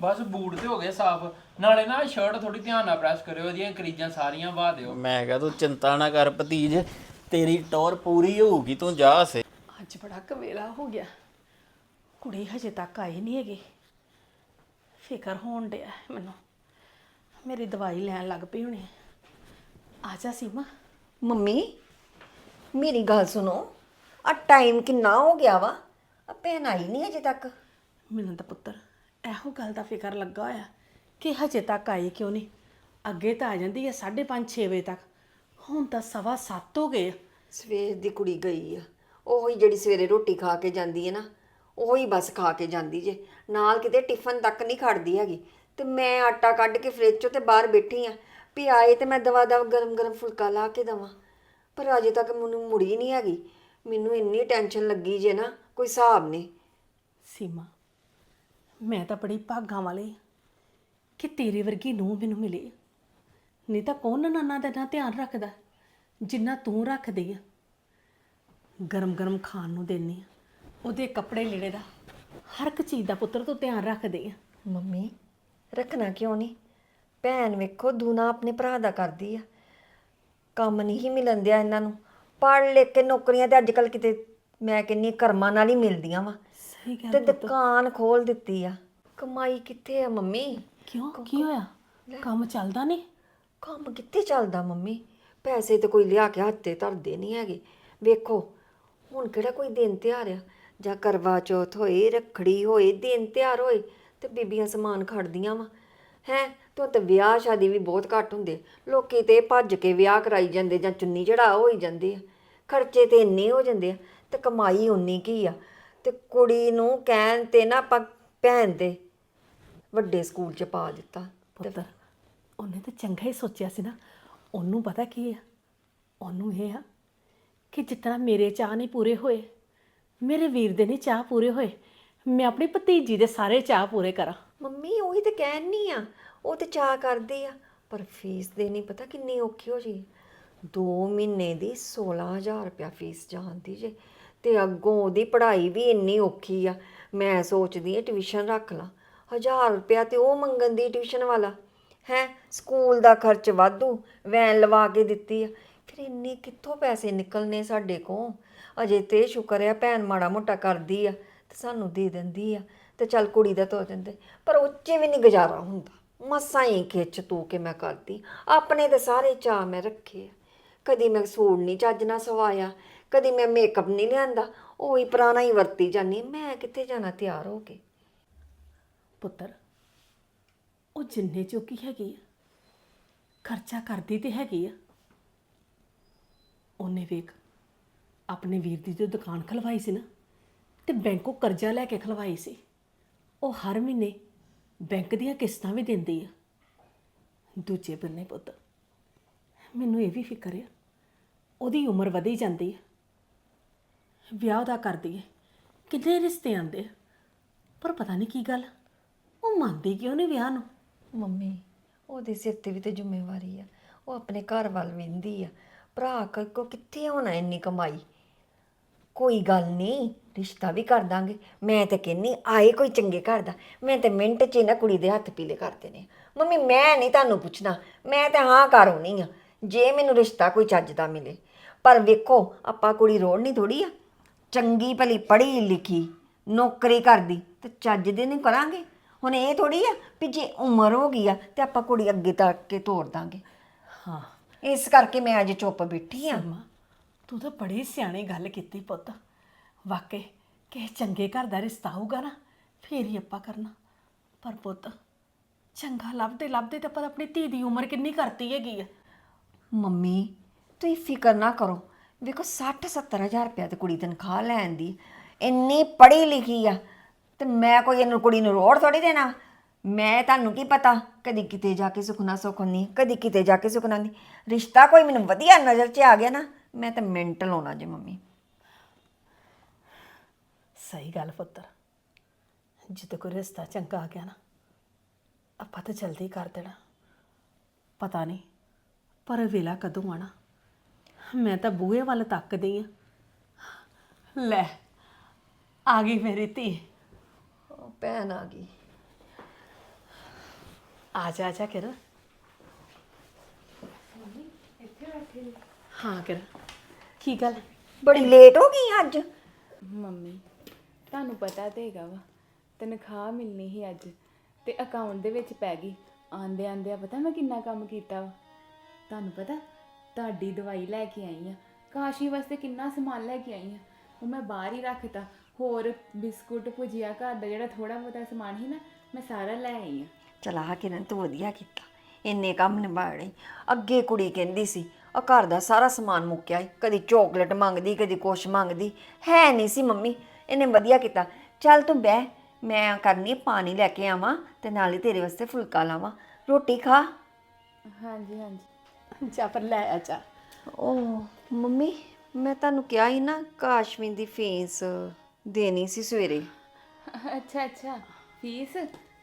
ਬਸ boot ਤੇ ਹੋ ਗਏ ਸਾਫ਼। ਨਾਲੇ ਨਾ ਸ਼ਰਟ ਥੋੜੀ ਧਿਆਨ ਨਾਲ ਪ੍ਰੈਸ ਕਰਿਓ ਉਹਦੀਆਂ ਕਰੀਜ਼ਾਂ ਸਾਰੀਆਂ ਵਾ ਦਿਓ। ਮੈਂ ਕਿਹਾ ਤੂੰ ਚਿੰਤਾ ਨਾ ਕਰ ਭਤੀਜ ਤੇਰੀ ਟੌਰ ਪੂਰੀ ਹੋਊਗੀ ਤੂੰ ਜਾ ਸੇ। ਅੱਜ ਬੜਾ ਕਵੇਲਾ ਹੋ ਗਿਆ। ਕੁੜੀ ਹਜੇ ਤੱਕ ਆਈ ਨਹੀਂ ਹੈਗੀ। ਫਿਕਰ ਹੋਣ ਡਿਆ ਹੈ ਮੈਨੂੰ। ਮੇਰੀ ਦਵਾਈ ਲੈਣ ਲੱਗ ਪਈ ਹੁਣੇ ਆ ਜਾ ਸੀਮਾ। ਮੰਮੀ ਮੇਰੀ ਗੱਲ ਸੁਣੋ। ਆ ਟਾਈਮ ਕਿੰਨਾ ਹੋ ਗਿਆ ਵਾ? ਆ ਭੈਣ ਆਈ ਨਹੀਂ ਅਜੇ ਤੱਕ। ਮੈਨੂੰ ਤਾਂ ਪੁੱਤਰ। ਇਹੋ ਗੱਲ ਦਾ ਫਿਕਰ ਲੱਗਾ ਹੋਇਆ ਕਿ ਹਜੇ ਤੱਕ ਆਈ ਕਿਉਂ ਨਹੀਂ? ਅੱਗੇ ਤਾਂ ਆ ਜਾਂਦੀ ਹੈ 5:30 6 ਵਜੇ ਤੱਕ। ਹੁਣ ਤਾਂ ਸਵਾ 7 ਹੋ ਗਏ ਆ। ਸਵੇਰ ਦੀ ਕੁੜੀ ਗਈ ਆ। ਉਹੀ ਜਿਹੜੀ ਸਵੇਰੇ ਰੋਟੀ ਖਾ ਕੇ ਜਾਂਦੀ ਹੈ ਨਾ ਉਹੀ ਬਸ ਖਾ ਕੇ ਜਾਂਦੀ ਜੇ। ਨਾਲ ਕਿਤੇ ਟਿਫਨ ਤੱਕ ਨਹੀਂ ਖੜਦੀ ਹੈਗੀ। ਤੇ ਮੈਂ ਆਟਾ ਕੱਢ ਕੇ ਫ੍ਰਿਜ ਚੋਂ ਤੇ ਬਾਹਰ ਬੈਠੀ ਆ। ਵੀ ਆਏ ਤੇ ਮੈਂ ਦਵਾ ਦਵ ਗਰਮ ਗਰਮ ਫੁਲਕਾ ਲਾ ਕੇ ਦਵਾਂ। ਪਰ ਅਜੇ ਤੱਕ ਮੈਨੂੰ ਮੁੜੀ ਨਹੀਂ ਹੈਗੀ। ਮੈਨੂੰ ਇੰਨੀ ਟੈਨਸ਼ਨ ਲੱਗੀ ਜੇ ਨਾ ਕੋਈ ਹਿਸਾਬ ਨਹੀਂ। ਸੀਮਾ ਮੈਂ ਤਾਂ ਬੜੀ ਭਾਗਾਂ ਵਾਲੀ ਹਾਂ ਕਿ ਤੇਰੇ ਵਰਗੀ ਨੂੰ ਮੈਨੂੰ ਮਿਲੇ। ਨਹੀਂ ਤਾਂ ਕੌਣ ਨਾਨਾ ਦਾ ਨਾ ਧਿਆਨ ਰੱਖਦਾ, ਜਿੰਨਾ ਤੂੰ ਰੱਖਦੀ ਆ। ਗਰਮ ਗਰਮ ਖਾਣ ਨੂੰ ਦੇਨੀ ਆ, ਉਹਦੇ ਕੱਪੜੇ ਲੀੜੇ ਦਾ ਹਰ ਇੱਕ ਚੀਜ਼ ਦਾ ਪੁੱਤਰ ਤੂੰ ਧਿਆਨ ਰੱਖਦੀ ਆ। ਮੰਮੀ, ਰੱਖਣਾ ਕਿਉਂ ਨਹੀਂ? ਭੈਣ ਵੇਖੋ, ਦੂਨਾ ਆਪਣੇ ਭਰਾ ਦਾ ਕਰਦੀ ਆ। ਕੰਮ ਨਹੀਂ ਮਿਲਣ ਦਿਆ ਇਹਨਾਂ ਨੂੰ। ਪੜ੍ਹ ਲਿਖ ਕੇ ਨੌਕਰੀਆਂ ਤੇ ਅੱਜ ਕੱਲ ਕਿਤੇ ਮੈਂ ਕਹਿੰਨੀ ਕਰਮਾਂ ਨਾਲ ਹੀ ਮਿਲਦੀਆਂ ਵਾ। ਤੇ ਦੁਕਾਨ ਖੋਲ ਦਿੱਤੀ ਆ। ਕਮਾਈ ਕਿੱਥੇ ਆ ਮੰਮੀ? ਕਿਉਂ? ਕੀ ਹੋਇਆ? ਕੰਮ ਚੱਲਦਾ ਨਹੀਂ? ਕੰਮ ਕਿੱਥੇ ਚੱਲਦਾ ਮੰਮੀ? ਪੈਸੇ ਤੇ ਕੋਈ ਲਿਆ ਕੇ ਹੱਥੇ ਧਰਦੇ ਨਹੀਂ ਹੈਗੇ। ਵੇਖੋ ਹੁਣ ਕਿਹੜਾ ਕੋਈ ਦਿਨ ਤਿਉਹਾਰ ਆ? ਜਾਂ ਕਰਵਾ ਚੌਥ ਹੋਏ ਰੱਖੜੀ ਹੋਏ ਦਿਨ ਤਿਉਹਾਰ ਹੋਏ ਤੇ ਬੀਬੀਆਂ ਸਮਾਨ ਖੜਦੀਆਂ ਵਾ। ਹੈ ਤੋਂ ਤੇ ਵਿਆਹ ਸ਼ਾਦੀ ਵੀ ਬਹੁਤ ਘੱਟ ਹੁੰਦੇ ਲੋਕੀ ਤੇ ਭੱਜ ਕੇ ਵਿਆਹ ਕਰਾਈ ਜਾਂਦੇ ਜਾਂ ਚੁੰਨੀ ਚੜਾ ਹੋਈ ਜਾਂਦੇ ਆ। ਖਰਚੇ ਤੇ ਇੰਨੇ ਹੋ ਜਾਂਦੇ ਆ ਤੇ ਕਮਾਈ ਉਨੀ ਕੀ ਆ? ਤੇ ਕੁੜੀ ਨੂੰ ਕਹਿਣ ਤੇ ਨਾ ਆਪਾਂ ਭੈਣ ਦੇ ਵੱਡੇ ਸਕੂਲ ਚ ਪਾ ਦਿੱਤਾ। ਪੁੱਤਰ ਉਹਨੇ ਤਾਂ ਚੰਗਾ ਹੀ ਸੋਚਿਆ ਸੀ ਨਾ। ਉਹਨੂੰ ਪਤਾ ਕੀ ਆ? ਉਹਨੂੰ ਇਹ ਆ ਕਿ ਜਿਤਨਾ ਮੇਰੇ ਚਾਹ ਨਹੀਂ ਪੂਰੇ ਹੋਏ ਮੇਰੇ ਵੀਰ ਦੇ ਨਹੀਂ ਚਾਹ ਪੂਰੇ ਹੋਏ ਮੈਂ ਆਪਣੀ ਭਤੀਜੀ ਦੇ ਸਾਰੇ ਚਾਹ ਪੂਰੇ ਕਰਾਂ। ਮੰਮੀ ਉਹੀ ਤੇ ਕਹਿਣੀ ਆ ਉਹ ਤੇ ਚਾਹ ਕਰਦੀ ਆ ਪਰ ਫੀਸ ਦੇਣੀ ਪਤਾ ਕਿੰਨੀ ਔਖੀ ਹੋ ਜੀ 2 ਮਹੀਨੇ ਦੀ 16000 ਰੁਪਇਆ ਫੀਸ ਜਾਂਦੀ ਜੇ। ਤੇ ਅੱਗੋਂ ਉਹਦੀ ਪੜ੍ਹਾਈ ਵੀ ਇੰਨੀ ਔਖੀ ਆ। ਮੈਂ ਸੋਚਦੀ ਆ ਟਿਊਸ਼ਨ ਰੱਖ ਲਾਂ। 1000 ਰੁਪਇਆ ਤੇ ਉਹ ਮੰਗਣ ਦੀ ਟਿਊਸ਼ਨ ਵਾਲਾ। ਹੈ, ਸਕੂਲ ਦਾ ਖਰਚ ਵਾਧੂ, ਵੈਨ ਲਵਾ ਕੇ ਦਿੱਤੀ ਆ। ਫਿਰ ਇੰਨੇ ਕਿੱਥੋਂ ਪੈਸੇ ਨਿਕਲਨੇ ਸਾਡੇ ਕੋਲ? ਅਜੇ ਤੇ ਸ਼ੁਕਰ ਆ ਭੈਣ ਮਾੜਾ ਮੋਟਾ ਕਰਦੀ ਆ ਤੇ ਸਾਨੂੰ ਦੇ ਦਿੰਦੀ ਆ ਤੇ ਚੱਲ ਕੁੜੀ ਦਾ ਧੋ ਦਿੰਦੇ। ਪਰ ਉੱਚੇ ਵੀ ਨਹੀਂ ਗੁਜ਼ਾਰਾ ਹੁੰਦਾ। ਮਸਾਂ ਹੀ ਖਿੱਚ ਤੂੰ ਕੇ ਮੈਂ ਕਰਦੀ। ਆਪਣੇ ਤੇ ਸਾਰੇ ਚਾਅ ਮੈਂ ਰੱਖੇ ਆ। ਕਦੀ ਮੈਂ ਸੂਟ ਨਹੀਂ ਚੱਜ ਨਾਲ ਸਵਾਇਆ ਕਦੀ ਮੈਂ ਮੇਕਅਪ ਨਹੀਂ ਲਿਆਂਦਾ, ਉਹੀ ਪੁਰਾਣਾ ਹੀ ਵਰਤੀ ਜਾਨੀ ਮੈਂ ਕਿੱਥੇ ਜਾਣਾ ਤਿਆਰ ਹੋ ਕੇ? ਪੁੱਤਰ, ਉਹ ਜਿੰਨੇ ਚੋਕੀ ਹੈਗੀ ਆ, ਖਰਚਾ ਕਰਦੀ ਤੇ ਹੈਗੀ ਆ। ਉਹਨੇ ਵੇਖ, ਆਪਣੇ ਵੀਰ ਦੀ ਜੋ ਦੁਕਾਨ ਖਲਵਾਈ ਸੀ ਨਾ, ਤੇ ਬੈਂਕੋਂ ਕਰਜ਼ਾ ਲੈ ਕੇ ਖਲਵਾਈ ਸੀ। ਉਹ ਹਰ ਮਹੀਨੇ ਬੈਂਕ ਦੀਆਂ ਕਿਸ਼ਤਾਂ ਵੀ ਦਿੰਦੀ ਆ। ਦੂਜੇ ਬੰਨੇ ਪੁੱਤ, ਮੈਨੂੰ ਇਹ ਵੀ ਫਿਕਰ ਆ, ਉਹਦੀ ਉਮਰ ਵਧੀ ਜਾਂਦੀ ਹੈ ਵਿਆਹ ਦਾ ਕਰਦੀ ਹੈ ਕਿੰਨੇ ਰਿਸ਼ਤੇ ਆਉਂਦੇ ਆ? ਪਰ ਪਤਾ ਨਹੀਂ ਕੀ ਗੱਲ। ਉਹ ਮੰਨਦੀ ਕਿਉਂ ਨਹੀਂ ਵਿਆਹ ਨੂੰ? ਮੰਮੀ, ਉਹਦੇ ਸਿਰ ਤੇ ਵੀ ਤੇ ਜ਼ਿੰਮੇਵਾਰੀ ਆ। ਉਹ ਆਪਣੇ ਘਰ ਵੱਲ ਵੇਂਦੀ ਆ। ਭਰਾ ਕ- ਕੋ ਕਿੱਥੇ ਹੋਣਾ ਇੰਨੀ ਕਮਾਈ? ਕੋਈ ਗੱਲ ਨਹੀਂ ਰਿਸ਼ਤਾ ਵੀ ਕਰ ਦਾਂਗੇ। ਮੈਂ ਤੇ ਕਹਿੰਨੀ ਆਏ ਕੋਈ ਚੰਗੇ ਘਰ ਦਾ। ਮੈਂ ਤੇ ਮਿੰਟ 'ਚ ਹੀ ਨਾ ਕੁੜੀ ਦੇ ਹੱਥ ਪੀਲੇ ਕਰ ਦੇਣੇ ਆ। ਮੰਮੀ, ਮੈਂ ਨਹੀਂ ਤੁਹਾਨੂੰ ਪੁੱਛਣਾ। ਮੈਂ ਤੇ ਹਾਂ ਕਰ ਹੋਣੀ ਆ। ਜੇ ਮੈਨੂੰ ਰਿਸ਼ਤਾ ਕੋਈ ਚੱਜ ਦਾ ਮਿਲੇ। ਪਰ ਵੇਖੋ, ਆਪਾਂ ਕੁੜੀ ਰੋੜ ਨਹੀਂ ਥੋੜੀ ਆ। ਚੰਗੀ ਭਲੀ ਪੜ੍ਹੀ ਲਿਖੀ ਨੌਕਰੀ ਕਰਦੀ ਤੇ ਚੱਜ ਦੇ ਨਹੀਂ ਕਰਾਂਗੇ? ਹੁਣ ਇਹ ਥੋੜੀ ਆ ਵੀ ਜੇ ਉਮਰ ਹੋ ਗਈ ਆ ਤੇ ਆਪਾਂ ਕੁੜੀ ਅੱਗੇ ਤੱਕ ਕੇ ਤੋੜ ਦਾਂਗੇ। ਹਾਂ। ਇਸ ਕਰਕੇ ਮੈਂ ਅੱਜ ਚੁੱਪ ਬੈਠੀ ਆ। ਅੰਮਾ ਤੂੰ ਤਾਂ ਬੜੀ ਸਿਆਣੀ ਗੱਲ ਕੀਤੀ ਪੁੱਤ। ਵਾਕਈ ਕਿਸੇ ਚੰਗੇ ਘਰ ਦਾ ਰਿਸ਼ਤਾ ਹੋਊਗਾ ਨਾ ਫੇਰ ਹੀ ਆਪਾਂ ਕਰਨਾ। ਪਰ ਪੁੱਤ ਚੰਗਾ ਲੱਭਦੇ ਲੱਭਦੇ ਤਾਂ ਪਰ ਆਪਣੀ ਧੀ ਦੀ ਉਮਰ ਕਿੰਨੀ ਕਰਤੀ ਹੈਗੀ ਆ। ਮੰਮੀ ਤੁਸੀਂ ਫਿਕਰ ਨਾ ਕਰੋ। ਵੇਖੋ 60 70000 ਰੁਪਇਆ ਤੇ ਕੁੜੀ ਤਨਖਾਹ ਲੈਣ ਦੀ। ਇੰਨੀ ਪੜ੍ਹੀ ਲਿਖੀ ਆ, ਤੇ ਮੈਂ ਕੋਈ ਇਹਨੂੰ ਕੁੜੀ ਨੂੰ ਰੋੜ ਥੋੜੀ ਦੇਣਾ? ਮੈਂ ਤੁਹਾਨੂੰ ਕੀ ਪਤਾ? ਕਦੀ ਕਿਤੇ ਜਾ ਕੇ ਸੁਖਣਾ ਸੁਖਣੀ ਕਦੀ ਕਿਤੇ ਜਾ ਕੇ ਸੁਖਣਾ ਨਹੀਂ ਰਿਸ਼ਤਾ ਕੋਈ ਮੈਨੂੰ ਵਧੀਆ ਨਜ਼ਰ 'ਚ ਆ ਗਿਆ ਨਾ, ਮੈਂ ਤਾਂ ਮਿੰਟ ਲਾਉਣਾ ਜੇ ਮੰਮੀ। ਸਹੀ ਗੱਲ ਪੁੱਤਰ। ਜਦੋਂ ਕੋਈ ਰਿਸ਼ਤਾ ਚੰਗਾ ਆ ਗਿਆ ਨਾ, ਆਪਾਂ ਤਾਂ ਜਲਦੀ ਕਰ ਦੇਣਾ। ਪਤਾ ਨਹੀਂ, ਪਰ ਵੇਲਾ ਕਦੋਂ ਆਣਾ ਮੈਂ ਤਾਂ ਬੂਹੇ ਵੱਲ ਤੱਕਦੀ ਆ। ਲੈ ਆ ਗਈ ਮੇਰੀ ਧੀ। ਉਹ ਭੈਣ ਆ ਗਈ। ਆ ਜਾ ਆ ਜਾ ਕਿਰਨ। ਹਾਂ ਕਿਰਨ। ਕੀ ਗੱਲ? ਬੜੀ ਲੇਟ ਹੋ ਗਈ ਅੱਜ। ਮੰਮੀ ਤੁਹਾਨੂੰ ਪਤਾ ਤੇ ਹੈਗਾ ਵਾ ਤਨਖਾਹ ਮਿਲਣੀ ਸੀ ਅੱਜ ਤੇ ਅਕਾਊਂਟ ਦੇ ਵਿੱਚ ਪੈ ਗਈ। ਆਂਦੇ ਆਂਦੇ ਆ ਪਤਾ ਮੈਂ ਕਿੰਨਾ ਕੰਮ ਕੀਤਾ ਵਾ? ਤੁਹਾਨੂੰ ਪਤਾ? ਤੁਹਾਡੀ ਦਵਾਈ ਲੈ ਕੇ ਆਈ ਆ। ਕਾਸ਼ੀ ਵਾਸਤੇ ਕਿੰਨਾ ਸਮਾਨ ਲੈ ਕੇ ਆਈ ਆ। ਉਹ ਮੈਂ ਬਾਹਰ ਹੀ ਰੱਖਤਾ। ਹੋਰ ਬਿਸਕੁਟ ਭੁਜੀਆ ਘਰ ਦਾ ਜਿਹੜਾ ਥੋੜਾ ਬਹੁਤਾ ਸਮਾਨ ਸੀ ਨਾ ਮੈਂ ਸਾਰਾ ਲੈ ਆਈ ਆ। ਚਲਾ ਕਿਰਨ ਤੂੰ ਵਧੀਆ ਕੀਤਾ। ਇੰਨੇ ਕੰਮ ਨਿਭਾੜੇ ਅੱਗੇ ਕੁੜੀ ਕਹਿੰਦੀ ਸੀ ਆ ਘਰ ਦਾ ਸਾਰਾ ਸਮਾਨ ਮੁੱਕਿਆ ਈ। ਕਦੀ ਚੋਕਲੇਟ ਮੰਗਦੀ ਕਦੀ ਕੁਛ ਮੰਗਦੀ। ਹੈ ਨਹੀਂ ਸੀ ਮੰਮੀ। ਇਹਨੇ ਵਧੀਆ ਕੀਤਾ। ਚੱਲ ਤੂੰ ਬਹਿ। ਮੈਂ ਕਰਨੀ ਪਾਣੀ ਲੈ ਕੇ ਆਵਾਂ ਤੇ ਨਾਲ ਹੀ ਤੇਰੇ ਵਾਸਤੇ ਫੁਲਕਾ ਲਾਵਾਂ। ਰੋਟੀ ਖਾ। ਹਾਂਜੀ ਹਾਂਜੀ। ਜਾ ਪਰ ਲੈ ਆ ਜਾ। ਓ ਮੰਮੀ ਮੈਂ ਤੁਹਾਨੂੰ ਕਿਹਾ ਸੀ ਨਾ ਕਾਸ਼ਮੀਰ ਦੀ ਫੀਸ ਦੇਣੀ ਸੀ ਸਵੇਰੇ। ਅੱਛਾ ਅੱਛਾ ਫੀਸ?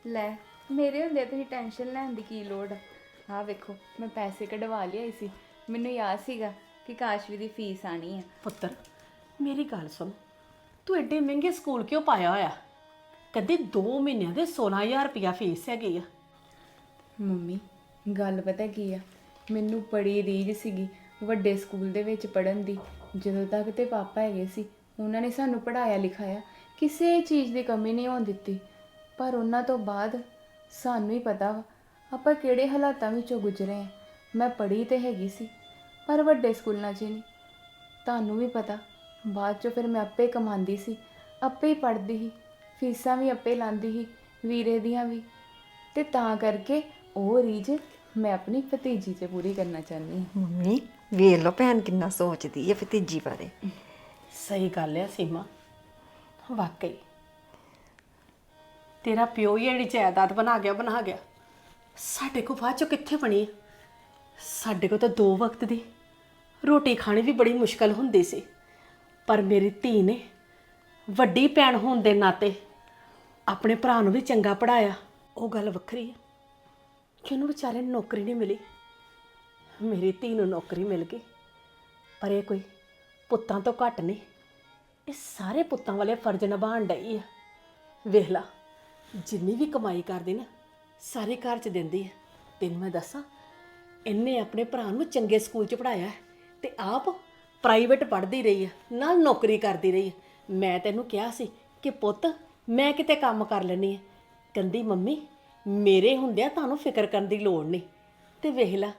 ਲੈ ਮੇਰੇ ਹੁੰਦੇ ਤੁਸੀਂ ਟੈਨਸ਼ਨ ਲੈਣ ਦੀ ਕੀ ਲੋੜ? ਆ ਆਹ ਵੇਖੋ ਮੈਂ ਪੈਸੇ ਕਢਵਾ ਲਿਆਈ ਸੀ। ਮੈਨੂੰ ਯਾਦ ਸੀਗਾ ਕਿ ਕਾਸ਼ਵੀ ਦੀ ਫੀਸ ਆਣੀ ਆ। ਪੁੱਤਰ ਮੇਰੀ ਗੱਲ ਸੁਣ। ਤੂੰ ਐਡੇ ਮਹਿੰਗੇ ਸਕੂਲ ਕਿਉਂ ਪਾਇਆ ਹੋਇਆ? ਕਦੇ 2 ਮਹੀਨਿਆਂ ਦੇ 16000 ਰੁਪਇਆ ਫੀਸ ਹੈਗੀ ਆ। ਮੰਮੀ ਗੱਲ ਪਤਾ ਕੀ ਆ? ਮੈਨੂੰ ਬੜੀ ਰੀਝ ਸੀਗੀ ਵੱਡੇ ਸਕੂਲ ਦੇ ਵਿੱਚ ਪੜਨ ਦੀ। ਜਦੋਂ ਤੱਕ ਤੇ ਪਾਪਾ ਹੈਗੇ ਸੀ, ਉਹਨਾਂ ਨੇ ਸਾਨੂੰ ਪੜਾਇਆ ਲਿਖਾਇਆ, ਕਿਸੇ ਚੀਜ਼ ਦੀ ਕਮੀ ਨਹੀਂ ਹੋਣ ਦਿੱਤੀ। ਪਰ ਉਹਨਾਂ ਤੋਂ ਬਾਅਦ ਸਾਨੂੰ ਹੀ ਪਤਾ ਵਾ, ਆਪਾਂ ਕਿਹੜੇ ਹਾਲਾਤਾਂ ਵਿੱਚੋਂ ਗੁਜ਼ਰੇ ਆ ਮੈਂ ਪੜ੍ਹੀ ਤੇ ਹੈਗੀ ਸੀ, ਪਰ ਵੱਡੇ ਸਕੂਲਾਂ 'ਚ ਨਹੀਂ। ਤੁਹਾਨੂੰ ਵੀ ਪਤਾ, ਬਾਅਦ 'ਚੋਂ ਫਿਰ ਮੈਂ ਆਪੇ ਕਮਾਉਂਦੀ ਸੀ, ਆਪੇ ਹੀ ਪੜ੍ਹਦੀ ਸੀ, ਫੀਸਾਂ ਵੀ ਆਪੇ ਲਾਂਦੀ ਸੀ, ਵੀਰੇ ਦੀਆਂ ਵੀ। ਤੇ ਤਾਂ ਕਰਕੇ ਉਹ ਰੀਝ ਮੈਂ ਆਪਣੀ ਭਤੀਜੀ 'ਚ ਪੂਰੀ ਕਰਨਾ ਚਾਹੁੰਦੀ ਹਾਂ। ਮੰਮੀ ਵੇਖ ਲਓ ਭੈਣ ਕਿੰਨਾ ਸੋਚਦੀ ਹੈ ਭਤੀਜੀ ਬਾਰੇ। ਸਹੀ ਗੱਲ ਹੈ ਸੀਮਾ। ਵਾਕਈ। ਤੇਰਾ ਪਿਓ ਹੀ ਜਿਹੜੀ ਜਾਇਦਾਦ ਬਣਾ ਗਿਆ ਬਣਾ ਗਿਆ। ਸਾਡੇ ਕੋ ਬਾਅਦ ਚੋਂ ਕਿੱਥੇ ਬਣੀ ਹੈ? ਸਾਡੇ ਕੋ ਤਾਂ ਦੋ ਵਕਤ ਦੀ। ਰੋਟੀ ਖਾਣੀ ਵੀ ਬੜੀ ਮੁਸ਼ਕਲ ਹੁੰਦੀ ਸੀ। ਪਰ ਮੇਰੀ ਧੀ ਨੇ ਵੱਡੀ ਭੈਣ ਹੋਣ ਦੇ ਨਾਤੇ ਆਪਣੇ ਭਰਾ ਨੂੰ ਵੀ ਚੰਗਾ ਪੜਾਇਆ ਉਹ ਗੱਲ ਵੱਖਰੀ ਹੈ ਕਿ ਉਹਨੂੰ ਵਿਚਾਰੇ ਨੂੰ ਨੌਕਰੀ ਨਹੀਂ ਮਿਲੀ। ਮੇਰੀ ਧੀ ਨੂੰ ਨੌਕਰੀ ਮਿਲ ਗਈ, ਪਰ ਇਹ ਕੋਈ ਪੁੱਤਾਂ ਤੋਂ ਘੱਟ ਨਹੀਂ। ਇਹ ਸਾਰੇ ਪੁੱਤਾਂ ਵਾਲੇ ਫਰਜ਼ ਨਿਭਾਉਣ ਡਈ ਆ। ਵੇਖ ਲਾ, ਜਿੰਨੀ ਵੀ ਕਮਾਈ ਕਰਦੀ ਨਾ, ਸਾਰੇ ਘਰ ਚ ਦਿੰਦੀ ਆ। ਤੈਨੂੰ ਮੈਂ ਦੱਸਾਂ, ਇਹਨੇ ਆਪਣੇ ਭਰਾ ਨੂੰ ਚੰਗੇ ਸਕੂਲ ਚ ਪੜਾਇਆ ਤੇ ਆਪ ਪ੍ਰਾਈਵੇਟ ਪੜ੍ਹਦੀ ਰਹੀ ਆ, ਨਾਲ ਨੌਕਰੀ ਕਰਦੀ ਰਹੀ ਆ। ਮੈਂ ਤੈਨੂੰ ਕਿਹਾ ਸੀ ਕਿ ਪੁੱਤ, ਮੈਂ ਕਿਤੇ ਕੰਮ ਕਰ ਲੈਣੀ ਆ। ਕਹਿੰਦੀ, ਮੰਮੀ ਮੇਰੇ ਹੁੰਦਿਆਂ ਤੁਹਾਨੂੰ ਫਿਕਰ ਕਰਨ ਦੀ ਲੋੜ ਨਹੀਂ। ਤੇ ਵੇਖ ਲਾ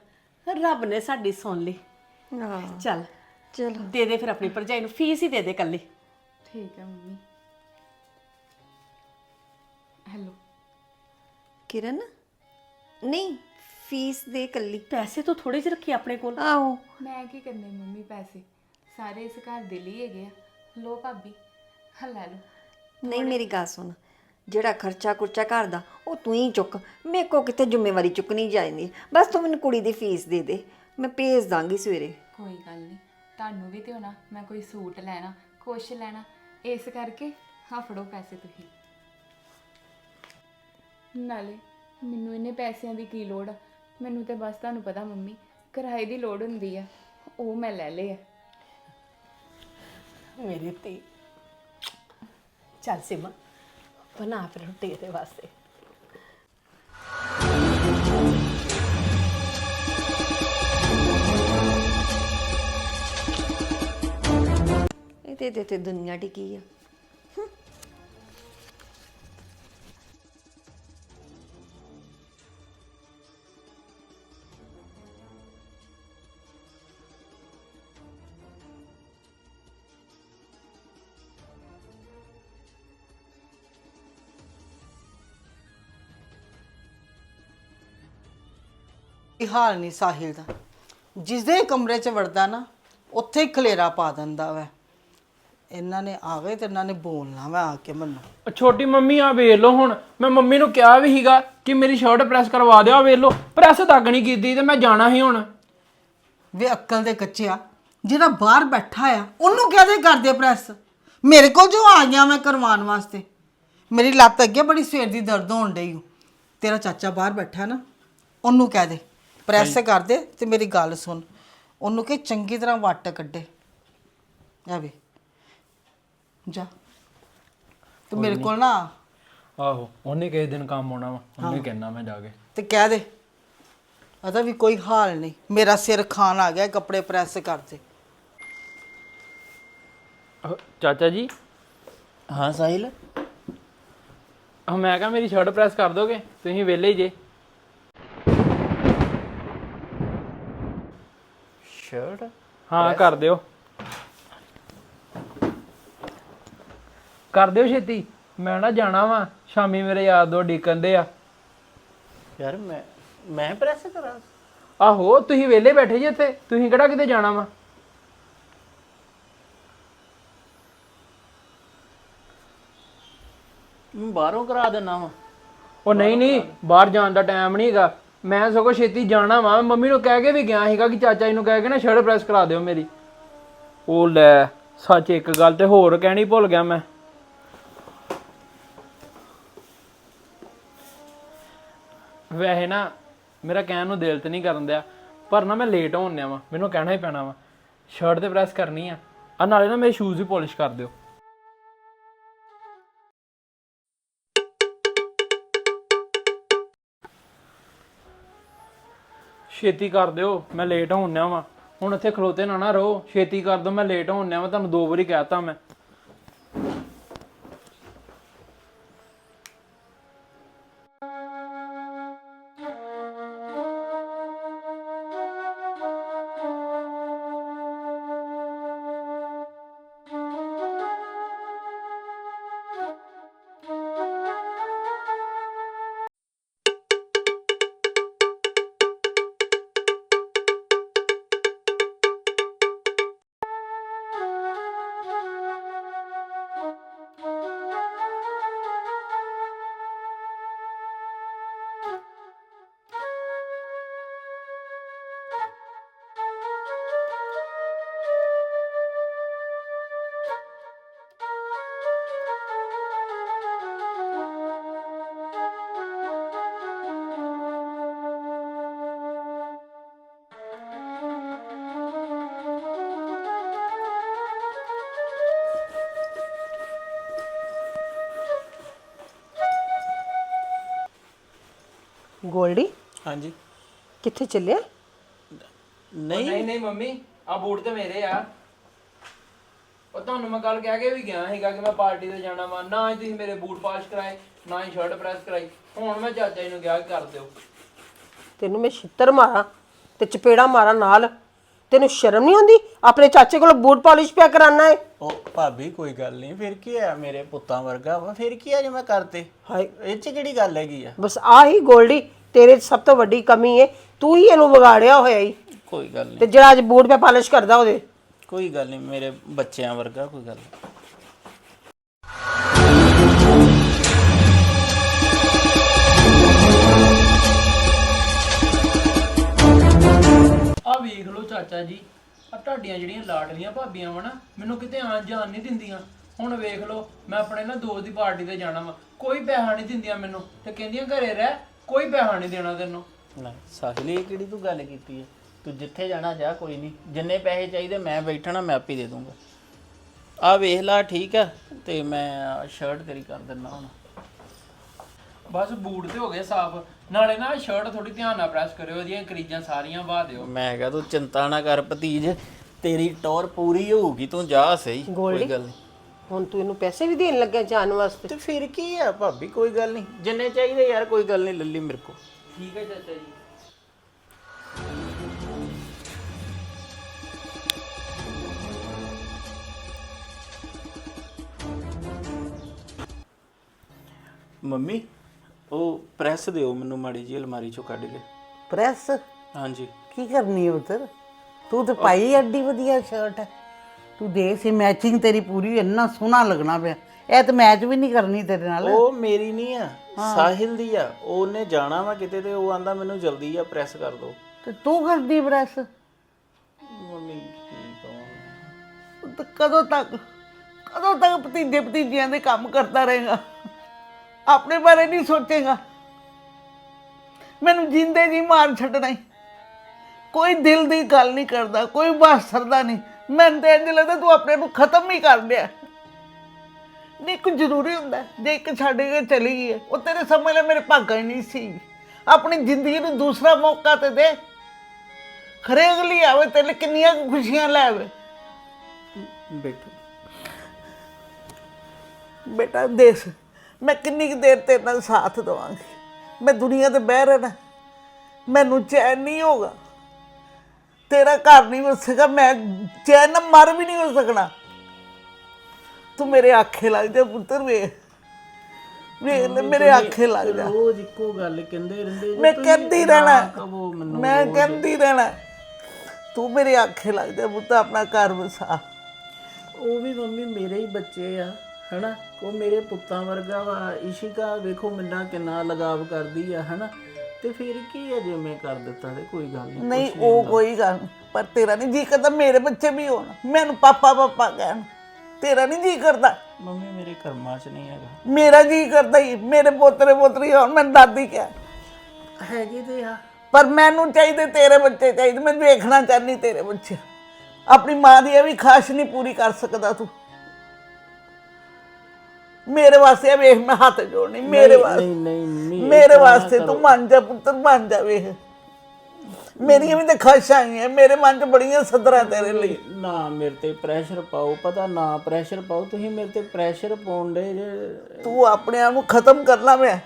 ਰੱਬ ਨੇ ਸਾਡੀ ਸੁਣ ਲਈ। ਹਾਂ ਚੱਲ। ਚਲੋ। ਦੇ ਦੇ ਫਿਰ ਆਪਣੀ ਭਰਜਾਈ ਨੂੰ ਫੀਸ ਹੀ ਦੇ ਦੇ ਕੱਲੀ ਠੀਕ ਹੈ ਮੰਮੀ। ਹੈਲੋ। ਕਿਰਨ? ਨਹੀਂ ਫੀਸ ਦੇ ਕੱਲੀ ਪੈਸੇ ਤੋਂ ਥੋੜੇ ਜਿਹੇ ਰੱਖੀ ਆਪਣੇ ਕੋਲ। ਆਹੋ। ਮੈਂ ਕੀ ਕਰਨੇ ਮੰਮੀ ਪੈਸੇ? ਸਾਰੇ ਇਸ ਘਰ ਦੇ ਲਈ ਹੈਗੇ ਆ। ਲੋ ਭਾਬੀ ਹਾਂ ਲੈ ਲਓ। ਨਹੀਂ ਮੇਰੀ ਗੱਲ ਸੁਣ। ਜਿਹੜਾ ਖਰਚਾ ਕੁਰਚਾ ਘਰ ਦਾ ਉਹ ਤੂੰ ਹੀ ਚੁੱਕ। ਮੇਰੇ ਕੋ ਕਿਤੇ ਜ਼ਿੰਮੇਵਾਰੀ ਚੁੱਕਣੀ ਜਾਂਦੀ? ਬਸ ਤੂੰ ਮੈਨੂੰ ਕੁੜੀ ਦੀ ਫੀਸ ਦੇ ਦੇ। ਮੈਂ ਭੇਜ ਦਾਂਗੀ ਸਵੇਰੇ। ਕੋਈ ਗੱਲ ਨਹੀਂ। ਤੁਹਾਨੂੰ ਵੀ ਤੇ ਹੋਣਾ ਮੈਂ ਕੋਈ ਸੂਟ ਲੈਣਾ ਕੁਛ ਲੈਣਾ। ਇਸ ਕਰਕੇ ਹਾਂ ਫੜੋ ਪੈਸੇ ਤੁਸੀਂ। ਨਾਲੇ ਮੈਨੂੰ ਇਹਨੇ ਪੈਸਿਆਂ ਦੀ ਕੀ ਲੋੜ ਆ? ਮੈਨੂੰ ਤੇ ਬਸ ਤੁਹਾਨੂੰ ਪਤਾ ਮੰਮੀ ਕਿਰਾਏ ਦੀ ਲੋੜ ਹੁੰਦੀ ਆ। ਉਹ ਮੈਂ ਲੈ ਲਏ ਆ। ਮੇਰੀ ਧੀ। ਚੱਲ ਸਿਮਾ ਬਣਾ ਫਿਰ ਰੋਟੀ ਇਹਦੇ ਵਾਸਤੇ। ਇਹਦੇ ਤੇ ਤੇ ਦੁਨੀਆ ਟਿਕੀ ਆ। ਇਹ ਹਾਲ ਨਹੀਂ ਸਾਹਿਲ ਦਾ। ਜਿਸ ਦੇ ਕਮਰੇ 'ਚ ਵੜਦਾ ਨਾ ਉੱਥੇ ਹੀ ਖਲੇਰਾ ਪਾ ਦਿੰਦਾ ਵੈ। ਇਹਨਾਂ ਨੇ ਆ ਗਏ ਤੇ ਇਹਨਾਂ ਨੇ ਬੋਲਣਾ ਵਾ ਆ ਕੇ ਮੈਨੂੰ। ਉਹ ਛੋਟੀ ਮੰਮੀ ਆ ਵੇਖ ਲਓ ਹੁਣ। ਮੈਂ ਮੰਮੀ ਨੂੰ ਕਿਹਾ ਵੀ ਸੀਗਾ ਕਿ ਮੇਰੀ ਸ਼ਰਟ ਪ੍ਰੈਸ ਕਰਵਾ ਦਿਓ ਆ ਵੇਖ ਲਓ। ਪ੍ਰੈਸ ਤੱਕ ਨਹੀਂ ਕੀਤੀ ਤੇ ਮੈਂ ਜਾਣਾ ਸੀ ਹੁਣ। ਵੇ ਅਕਲ ਦੇ ਕੱਚਿਆ ਜਿਹੜਾ ਬਾਹਰ ਬੈਠਾ ਆ ਉਹਨੂੰ ਕਹਦੇ ਕਰਦੇ ਪ੍ਰੈਸ ਮੇਰੇ ਕੋਲ ਜੋ ਆ ਗਿਆ ਮੈਂ ਕਰਵਾਉਣ ਵਾਸਤੇ। ਮੇਰੀ ਲੱਤ ਅੱਗੇ ਬੜੀ ਸਵੇਰ ਦੀ ਦਰਦ ਹੋਣ ਡਈ ਓ। ਤੇਰਾ ਚਾਚਾ ਬਾਹਰ ਬੈਠਾ ਨਾ ਉਹਨੂੰ ਕਹਿ ਦੇ? ਪ੍ਰੈਸ ਕਰ ਦੇ ਤੇ ਮੇਰੀ ਗੱਲ ਸੁਣ। ਉਹਨੂੰ ਕਿ ਚੰਗੀ ਤਰ੍ਹਾਂ ਵੱਟ ਕੱਢੇ। ਆ ਵੇ। ਜਾ। ਤੂੰ ਮੇਰੇ ਕੋਲ ਨਾ ਆਹੋ ਉਹਨੇ ਕਿਸੇ ਦਿਨ ਕੰਮ ਆਉਣਾ ਵਾ। ਉਹਨੇ ਕਹਿਣਾ ਮੈਂ ਜਾ ਕੇ। ਤੇ ਕਹਿ ਦੇ। ਉਹਦਾ ਵੀ ਕੋਈ ਹਾਲ ਨਹੀਂ। ਮੇਰਾ ਸਿਰ ਖਾਣ ਆ ਗਿਆ ਕੱਪੜੇ ਪ੍ਰੈਸ ਕਰ ਦੇ ਅਹ, ਚਾਚਾ ਜੀ? ਹਾਂ ਸਾਹਿਲ। ਮੈਂ ਕਿਹਾ ਮੇਰੀ ਸ਼ਰਟ ਪ੍ਰੈਸ ਕਰ ਦੋਗੇ? ਤੁਸੀਂ ਵਿਹਲੇ ਹੀ ਜੇ। ਸ਼ਰਟ ਹਾਂ ਕਰ ਦਿਓ। ਕਰ ਦਿਓ ਛੇਤੀ। ਮੈਂ ਨਾ ਜਾਣਾ ਵਾ। ਸ਼ਾਮੀ ਮੇਰੇ ਯਾਰ ਦੋ ਡੀਕਨ ਦੇ ਆ। ਯਾਰ ਮੈਂ ਮੈਂ ਪ੍ਰੈਸ ਕਰਾਂ? ਆਹੋ ਤੁਸੀਂ ਵਿਹਲੇ ਬੈਠੇ ਜੇ ਇੱਥੇ। ਤੁਸੀਂ ਕਿਹੜਾ ਕਿਤੇ ਜਾਣਾ ਵਾ? ਮੈਂ ਬਾਹਰੋਂ ਕਰਾ ਦੇਣਾ ਵਾ। ਉਹ ਨਹੀਂ ਨਹੀਂ। ਬਾਹਰ ਜਾਣ ਦਾ ਟਾਈਮ ਨਹੀਂ ਹੈਗਾ। ਮੈਂ ਸਗੋਂ ਛੇਤੀ ਜਾਣਾ ਵਾ। ਮੰਮੀ ਨੂੰ ਕਹਿ ਕੇ ਵੀ ਗਿਆ ਸੀਗਾ ਕਿ ਚਾਚਾ ਜੀ ਨੂੰ ਕਹਿ ਕੇ ਨਾ ਸ਼ਰਟ ਪ੍ਰੈਸ ਕਰਾ ਦਿਓ ਮੇਰੀ। ਉਹ ਲੈ, ਸੱਚ ਇੱਕ ਗੱਲ ਤੇ ਹੋਰ ਕਹਿਣੀ ਭੁੱਲ ਗਿਆ ਮੈਂ। ਵੈਸੇ ਨਾ, ਮੇਰਾ ਕਹਿਣ ਨੂੰ ਦਿਲ ਤੇ ਨਹੀਂ ਕਰਨ ਦਿਆ, ਪਰ ਨਾ ਮੈਂ ਲੇਟ ਹੋਣ ਡਿਆ ਵਾ। ਮੈਨੂੰ ਕਹਿਣਾ ਹੀ ਪੈਣਾ ਵਾ। ਸ਼ਰਟ ਤੇ ਪ੍ਰੈਸ ਕਰਨੀ ਆ। ਆ ਨਾਲੇ ਨਾ ਮੇਰੇ ਸ਼ੂਜ਼ ਵੀ ਪਾਲਿਸ਼ ਕਰ ਦਿਓ। ਛੇਤੀ ਕਰ ਦਿਓ, ਮੈਂ ਲੇਟ ਹੋਣ ਡਿਆ ਵਾਂ। ਹੁਣ ਇੱਥੇ ਖਲੋਤੇ ਨਾ ਨਾ ਰਹੋ, ਛੇਤੀ ਕਰ ਦਿਓ, ਮੈਂ ਲੇਟ ਹੋਣ ਡਿਆ ਵਾਂ, ਤੁਹਾਨੂੰ ਦੋ ਵਾਰੀ ਕਹਿਤਾ ਮੈਂ। ਗੋਲਡੀ? ਹਾਂਜੀ। ਕਿੱਥੇ ਚੱਲਿਆ? ਨਹੀਂ। ਨਹੀਂ ਨਹੀਂ ਮੰਮੀ ਆ ਬੂਟ ਤੇ ਮੇਰੇ ਆ। ਉਹ ਤੁਹਾਨੂੰ ਮੈਂ ਕੱਲ ਕਹਿ ਕੇ ਵੀ ਗਿਆ ਸੀਗਾ ਕਿ ਮੈਂ ਪਾਰਟੀ ਤੇ ਜਾਣਾ ਵਾ। ਨਾ ਹੀ ਤੁਸੀਂ ਮੇਰੇ ਬੂਟ ਪਾਲਿਸ਼ ਕਰਾਏ ਨਾ ਹੀ ਸ਼ਰਟ ਪ੍ਰੈਸ ਕਰਾਈ। ਹੁਣ ਮੈਂ ਚਾਚਾ ਜੀ ਨੂੰ ਕਿਹਾ ਕਿ ਕਰ ਦਿਓ। ਤੈਨੂੰ ਮੈਂ ਛਿੱਤਰ ਮਾਰਾਂ ਤੇ ਚਪੇੜਾ ਮਾਰਾਂ ਨਾਲ। ਤੈਨੂੰ ਸ਼ਰਮ ਨਹੀਂ ਆਉਂਦੀ? ਆਪਣੇ ਚਾਚੇ ਕੋਲ ਬੂਟ ਪਾਲਿਸ਼ ਪਿਆ ਕਰਾਨਾ ਹੈ ਉਹ ਭਾਬੀ ਕੋਈ ਗੱਲ ਨਹੀਂ। ਫਿਰ ਕੀ ਆ ਮੇਰੇ ਪੁੱਤਾਂ ਵਰਗਾ ਵਾ। ਫਿਰ ਕੀ ਆ ਜੇ ਮੈਂ ਕਰਤੇ? ਹਾਏ। ਇਹ ਚ ਕਿਹੜੀ ਗੱਲ ਹੈਗੀ ਆ? ਬਸ ਆਹੀ ਗੋਲਡੀ। ਤੇਰੇ 'ਚ ਸਭ ਤੋਂ ਵੱਡੀ ਕਮੀ ਹੈ ਤੂੰ ਹੀ ਇਹਨੂੰ ਵਿਗਾੜਿਆ ਹੋਇਆ ਈ। ਕੋਈ ਗੱਲ ਨਹੀਂ। ਤੇ ਜਿਹੜਾ ਅੱਜ ਬੂਟ ਪਿਆ ਪਾਲਿਸ਼ ਕਰਦਾ ਉਹਦੇ। ਕੋਈ ਗੱਲ ਨਹੀਂ ਮੇਰੇ ਬੱਚਿਆਂ ਵਰਗਾ ਕੋਈ ਗੱਲ ਨਹੀਂ। ਆ ਵੇਖ ਲਓ ਚਾਚਾ ਜੀ ਆ ਤੁਹਾਡੀਆਂ ਜਿਹੜੀਆਂ ਲਾਡਲੀਆਂ ਭਾਬੀਆਂ ਵਾ ਨਾ ਮੈਨੂੰ ਕਿਤੇ ਆਣ ਜਾਣ ਨਹੀਂ ਦਿੰਦੀਆਂ। ਹੁਣ ਵੇਖ ਲਓ ਮੈਂ ਆਪਣੇ ਨਾ ਦੋਸਤ ਦੀ ਪਾਰਟੀ ਤੇ ਜਾਣਾ ਵਾ ਕੋਈ ਪੈਸਾ ਨਹੀਂ ਦਿੰਦੀਆਂ ਮੈਨੂੰ ਤੇ ਕਹਿੰਦੀਆਂ ਘਰੇ ਰਹਿ ਕੋਈ ਪੈਸਾ ਨਹੀਂ ਦੇਣਾ ਤੈਨੂੰ। ਨਹੀਂ ਸਾਹਿਲ ਇਹ ਕਿਹੜੀ ਤੂੰ ਗੱਲ ਕੀਤੀ ਹੈ ਤੂੰ ਜਿੱਥੇ ਜਾਣਾ ਜਾ ਕੋਈ ਨਹੀਂ। ਜਿੰਨੇ ਪੈਸੇ ਚਾਹੀਦੇ ਮੈਂ ਬੈਠਣਾ ਮੈਂ ਆਪੇ ਦੇ ਦੂੰਗਾ। ਆ ਵੇਖ ਲਾ ਠੀਕ ਆ ਤੇ ਮੈਂ ਸ਼ਰਟ ਤੇਰੀ ਕਰ ਦਿੰਦਾ ਹੁਣ। ਬਸ ਬੂਟ ਤੇ ਹੋ ਗਏ ਸਾਫ਼। ਨਾਲੇ ਨਾ ਸ਼ਰਟ ਥੋੜੀ ਧਿਆਨ ਨਾਲ ਪ੍ਰੈਸ ਕਰਿਓ ਇਹਦੀਆਂ ਕਰੀਜ਼ਾਂ ਸਾਰੀਆਂ ਬਾਹ ਦਿਓ। ਮੈਂ ਕਿਹਾ ਤੂੰ ਚਿੰਤਾ ਨਾ ਕਰ ਭਤੀਜ ਤੇਰੀ ਟੌਰ ਪੂਰੀ ਹੋਊਗੀ ਤੂੰ ਜਾ ਸਹੀ ਕੋਈ ਗੱਲ ਨਹੀਂ। ਹੁਣ ਤੂੰ ਇਹਨੂੰ ਪੈਸੇ ਵੀ ਦੇਣ ਲੱਗਿਆ ਜਾਣ ਵਾਸਤੇ। ਤੇ ਫਿਰ ਕੀ ਆ ਭਾਬੀ ਕੋਈ ਗੱਲ ਨਹੀਂ। ਜਿੰਨੇ ਚਾਹੀਦੇ ਯਾਰ ਕੋਈ ਗੱਲ ਨਹੀਂ ਲੱਲੀ ਮੇਰੇ ਕੋ ਠੀਕ ਹੈ ਚਾਚਾ ਜੀ। ਮੰਮੀ ਉਹ ਪ੍ਰੈਸ ਦਿਓ ਮੈਨੂੰ ਮਾੜੀ ਜੀ ਅਲਮਾਰੀ ਚੋਂ ਕੱਢ ਕੇ। ਪ੍ਰੈਸ? ਹਾਂਜੀ। ਕੀ ਕਰਨੀ ਹੈ ਉਧਰ ਤੂੰ ਤੇ ਪਾਈ ਐਡੀ ਵਧੀਆ ਸ਼ਰਟ ਹੈ ਤੂੰ ਦੇਖ ਸੀ ਮੈਚਿੰਗ ਤੇਰੀ ਪੂਰੀ ਇੰਨਾ ਸੋਹਣਾ ਲੱਗਣਾ ਪਿਆ। ਇਹ ਤਾਂ ਮੈਚ ਵੀ ਨਹੀਂ ਕਰਨੀ ਤੇਰੇ ਨਾਲ। ਉਹ ਮੇਰੀ ਨਹੀਂ ਆ ਸਾਹਿਲ ਦੀ ਆ। ਉਹਨੇ ਜਾਣਾ ਵਾ ਕਿਤੇ ਤੇ ਉਹ ਆਂਦਾ ਮੈਨੂੰ ਜਲਦੀ ਆ ਪ੍ਰੈਸ ਕਰ ਦਿਓ ਤੇ ਤੂੰ ਕਰਦੀ ਪ੍ਰੈਸ ਮੰਮੀ ਕੀ ਕਹਾਂ ਤੇ ਕਦੋਂ ਤੱਕ ਕਦੋਂ ਤੱਕ ਭਤੀਜੇ ਭਤੀਜਿਆਂ ਦੇ ਕੰਮ ਕਰਦਾ ਰਹੇਗਾ? ਆਪਣੇ ਬਾਰੇ ਨਹੀਂ ਸੋਚੇਗਾ। ਮੈਨੂੰ ਜਿੰਦੇ ਜੀ ਮਾਰ ਛੱਡਣਾ। ਕੋਈ ਦਿਲ ਦੀ ਗੱਲ ਨਹੀਂ ਕਰਦਾ ਕੋਈ ਬਸ ਸਰਦਾ ਨਹੀਂ। ਮੈਨੂੰ ਤੇ ਇੰਜ ਲੱਗਦਾ ਤੂੰ ਆਪਣੇ ਨੂੰ ਖਤਮ ਹੀ ਕਰ ਲਿਆ। ਨਹੀਂ ਕੁਝ ਜ਼ਰੂਰੀ ਹੁੰਦਾ ਹੈ। ਜੇ ਇੱਕ ਛੱਡ ਕੇ ਚਲੀ ਗਈ ਹੈ, ਉਹ ਤੇਰੇ ਸਮਝ ਲੈ ਮੇਰੇ ਭਾਗਾਂ ਹੀ ਨਹੀਂ ਸੀ। ਆਪਣੀ ਜ਼ਿੰਦਗੀ ਨੂੰ ਦੂਸਰਾ ਮੌਕਾ ਤੇ ਦੇ। ਖਰੇ ਅਗਲੀ ਆਵੇ ਤੇਰੇ ਲਈ ਕਿੰਨੀਆਂ ਕੁ ਖੁਸ਼ੀਆਂ ਲੈ ਆਵੇ। ਬੈਠੋ ਬੇਟਾ ਦੇਖ ਮੈਂ ਕਿੰਨੀ ਕੁ ਦੇਰ ਤੇਰੇ ਨਾਲ ਸਾਥ ਦਵਾਂਗੀ। ਮੈਂ ਦੁਨੀਆ ਤੇ ਬਹਿ ਰਹਿਣਾ ਮੈਨੂੰ ਚੈਨ ਨਹੀਂ ਹੋਗਾ ਤੇਰਾ ਘਰ ਨਹੀਂ ਵਸੇਗਾ ਮੈਂ ਚੈਨ ਮਰ ਵੀ ਨਹੀਂ ਹੋ ਸਕਣਾ। ਤੂੰ ਮੇਰੇ ਆਖੇ ਲੱਗ ਜਾ ਪੁੱਤਰ ਵੇਖ ਵੇਖ ਲੈ ਮੇਰੇ ਆਖੇ ਲੱਗ ਜਾ। ਰੋਜ਼ ਇੱਕੋ ਗੱਲ ਕਹਿੰਦੇ ਰਹਿੰਦੇ ਜੇ ਮੈਂ ਤੁਸੀਂ ਕਹਿੰਦੀ ਨਾ ਰਹਿਣਾ। ਕਹੋ ਮੈਨੂੰ ਮੈਂ ਕਹਿੰਦੀ ਰਹਿਣਾ। ਤੂੰ ਮੇਰੇ ਆਖੇ ਲੱਗ ਜਾ ਪੁੱਤ ਆਪਣਾ ਘਰ ਵਸਾ। ਉਹ ਵੀ ਮੰਮੀ ਮੇਰੇ ਹੀ ਬੱਚੇ ਆ ਹਨਾ? ਉਹ ਮੇਰੇ ਪੁੱਤਾਂ ਵਰਗਾ ਵਾ ਇਸ਼ਿਕਾ ਵੇਖੋ ਮਿੰਨਾ ਕਿੰਨਾ ਲਗਾਵ ਕਰਦੀ ਆ ਹਨਾ? ਤੇ ਫਿਰ ਕੀ ਹੈ ਜੇ ਮੈਂ ਕਰ ਦਿੱਤਾ ਤੇ ਕੋਈ ਗੱਲ ਨਹੀਂ ਨਹੀਂ ਉਹ ਕੋਈ ਗੱਲ ਨੀ। ਪਰ ਤੇਰਾ ਨਹੀਂ ਜੀ ਕਰਦਾ ਮੇਰੇ ਬੱਚੇ ਵੀ ਹੋਣ। ਮੈਨੂੰ ਪਾਪਾ ਪਾਪਾ ਕਹਿਣ। ਤੇਰਾ ਨਹੀਂ ਜੀ ਕਰਦਾ। ਮੰਮੀ ਮੇਰੇ ਕਰਮਾਂ 'ਚ ਨਹੀਂ ਹੈਗਾ। ਮੇਰਾ ਜੀ ਕਰਦਾ ਹੀ ਮੇਰੇ ਪੋਤਰੇ ਪੋਤਰੀ ਹੋਣ ਮੈਂ ਦਾਦੀ ਕਹਿ ਹੈਗੇ ਤੇ ਆ। ਪਰ ਮੈਨੂੰ ਚਾਹੀਦੇ ਤੇਰੇ ਬੱਚੇ ਚਾਹੀਦੇ। ਮੈਂ ਵੇਖਣਾ ਚਾਹਨੀ ਤੇਰੇ ਬੱਚੇ। ਆਪਣੀ ਮਾਂ ਦੀ ਇਹ ਵੀ ਖਾਸ਼ ਨਹੀਂ ਪੂਰੀ ਕਰ ਸਕਦਾ ਤੂੰ। ਮੇਰੇ ਵਾਸਤੇ ਇਹ ਵੇਖ ਮੈਂ ਹੱਥ ਜੋੜਨੀ ਮੇਰੇ ਵਾਸਤੇ ਨਹੀਂ ਨਹੀਂ ਇਹ ਮੇਰੇ ਵਾਸਤੇ। ਤੂੰ ਮੰਨ ਜਾ ਪੁੱਤਰ ਮੰਨ ਜਾ ਵੇਖ। ਮੇਰੀਆਂ ਵੀ ਤਾਂ ਖਾਸ਼ਾਂ ਆਈਆਂ ਮੇਰੇ ਮਨ 'ਚ ਬੜੀਆਂ ਸਦਰਾਂ ਤੇਰੇ ਲਈ। ਨਾ ਮੇਰੇ ਤੇ ਪ੍ਰੈਸ਼ਰ ਪਾਓ ਪਤਾ ਨਾ ਪ੍ਰੈਸ਼ਰ ਪਾਓ ਤੁਸੀਂ ਮੇਰੇ ਤੇ ਪ੍ਰੈਸ਼ਰ ਪਾਉਂਦੇ ਜੇ। ਤੂੰ ਆਪਣੇ ਆਪ ਨੂੰ ਖਤਮ ਕਰਨਾ ਮੈਂ।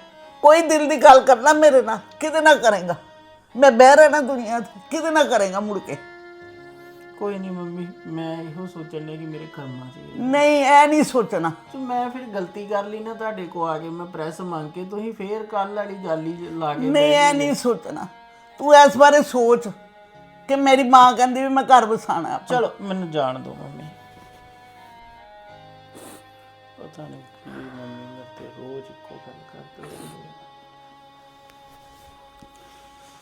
ਕੋਈ ਦਿਲ ਦੀ ਗੱਲ ਕਰਨਾ ਮੇਰੇ ਨਾਲ ਕਿਤੇ ਨਾ ਕਰੇਗਾ? ਮੈਂ ਬਹਿ ਰਹਿਣਾ ਦੁਨੀਆ ਤੇ ਕਿਤੇ ਨਾ ਕਰੇਗਾ ਮੁੜ ਕੇ? ਕੋਈ ਨਹੀਂ ਮੰਮੀ ਮੈਂ ਇਹੋ ਸੋਚਣ ਲਈ ਕਿ ਮੇਰੇ ਕਰਮਾਂ 'ਚ ਹੀ ਹੈ। ਨਹੀਂ ਐ ਨਹੀਂ ਸੋਚਣਾ ਤੇ ਮੈਂ ਫਿਰ ਗਲਤੀ ਕਰ ਲਈ ਨਾ ਤੁਹਾਡੇ ਕੋ ਆ ਕੇ ਮੈਂ ਪ੍ਰੈਸ ਮੰਗ ਕੇ ਤੁਸੀਂ ਫੇਰ ਕੱਲ ਵਾਲੀ ਜਾਲੀ ਲਾ ਕੇ ਨਹੀਂ ਐ ਨਹੀਂ ਸੋਚਣਾ ਤੂੰ ਇਸ ਬਾਰੇ ਸੋਚ ਕਿ ਮੇਰੀ ਮਾਂ ਕਹਿੰਦੀ ਵੀ ਮੈਂ ਘਰ ਵਸਾਣਾ ਆਪਣਾ। ਚਲੋ ਮੈਨੂੰ ਜਾਣ ਦਿਓ ਮੰਮੀ ਪਤਾ ਨਹੀਂ ਕੀ ਮੰਮੀ ਮੇਰੇ ਤੇ ਰੋਜ਼ ਇੱਕੋ ਗੱਲ ਕਰਦੇ ਰਹਿੰਦੇ ਆ।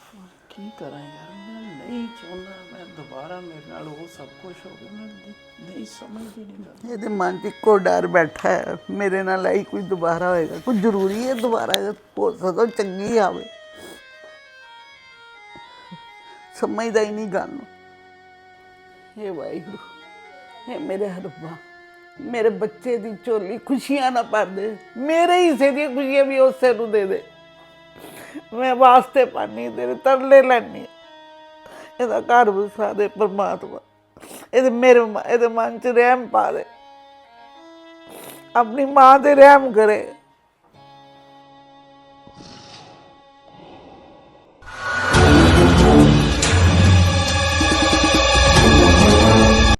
ਹੁਣ ਕੀ ਕਰਾਂ ਯਾਰ ਮੈਂ ਨਹੀਂ ਚਾਹੁੰਦਾ ਦੁਬਾਰਾ ਮੇਰੇ ਨਾਲ ਉਹ ਸਭ ਕੁਝ ਹੋ ਗਿਆ ਮੈਂ ਨਹੀਂ- ਨਹੀਂ ਨਹੀਂ ਰਿਹਾ ਇਹਦੇ ਮਨ 'ਚ ਇੱਕੋ ਡਰ ਬੈਠਾ ਹੈ, ਮੇਰੇ ਨਾਲ ਆਈ ਕੋਈ ਦੁਬਾਰਾ ਹੋਏਗਾ, ਕੋਈ ਜ਼ਰੂਰੀ ਹੈ ਦੁਬਾਰਾ ਹੋ ਸਕਦਾ ਚੰਗੀ ਆਵੇ। ਸਮਝਦਾ ਹੀ ਨਹੀਂ ਗੱਲ ਨੂੰ। ਇਹ ਵਾਹਿਗੁਰੂ, ਇਹ ਮੇਰੇ ਹਰਬਾ, ਮੇਰੇ ਬੱਚੇ ਦੀ ਝੋਲੀ ਖੁਸ਼ੀਆਂ ਨਾ ਭਰ ਦੇ, ਮੇਰੇ ਹਿੱਸੇ ਦੀਆਂ ਖੁਸ਼ੀਆਂ ਵੀ ਉਸੇ ਨੂੰ ਦੇ ਦੇ। ਮੈਂ ਵਾਸਤੇ ਪਾਣੀ ਤੇਰੇ ਤਰਲੇ ਲੈਣੀ ਇਹਦਾ ਘਰ ਵਸਾ ਦੇ ਪਰਮਾਤਮਾ। ਇਹਦੇ ਮੇਰੇ ਇਹਦੇ ਮਨ ਚ ਰਹਿਮ ਪਾ ਦੇ। ਆਪਣੀ ਮਾਂ ਤੇ ਰਹਿਮ ਕਰੇ।